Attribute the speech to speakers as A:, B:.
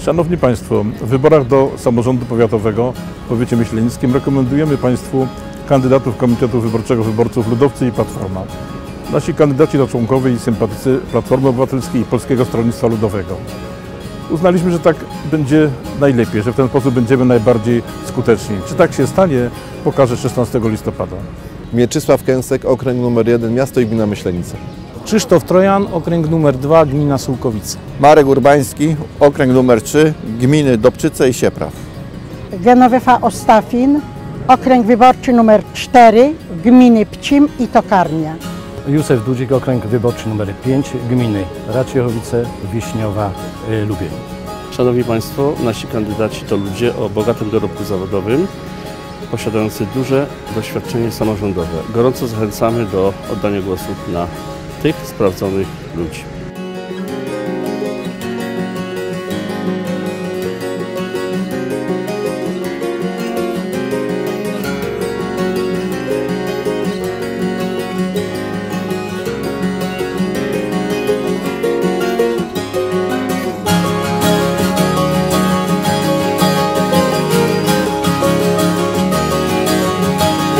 A: Szanowni Państwo, w wyborach do samorządu powiatowego w powiecie myślenickim rekomendujemy Państwu kandydatów Komitetu Wyborczego Wyborców Ludowcy i Platforma. Nasi kandydaci to członkowie i sympatycy Platformy Obywatelskiej i Polskiego Stronnictwa Ludowego. Uznaliśmy, że tak będzie najlepiej, że w ten sposób będziemy najbardziej skuteczni. Czy tak się stanie, pokaże 16 listopada.
B: Mieczysław Kęsek, okręg numer 1, miasto i gmina Myślenice.
C: Krzysztof Trojan, okręg numer 2, gmina Sułkowice.
D: Marek Urbański, okręg numer 3, gminy Dobczyce i Siepraw.
E: Genowefa Ostafin, okręg wyborczy numer 4, gminy Pcim i Tokarnia.
F: Józef Dudzik, okręg wyborczy numer 5, gminy Raciechowice, Wiśniowa, y, Lubień.
G: Szanowni Państwo, nasi kandydaci to ludzie o bogatym dorobku zawodowym, posiadający duże doświadczenie samorządowe. Gorąco zachęcamy do oddania głosu na tych sprawdzonych ludzi.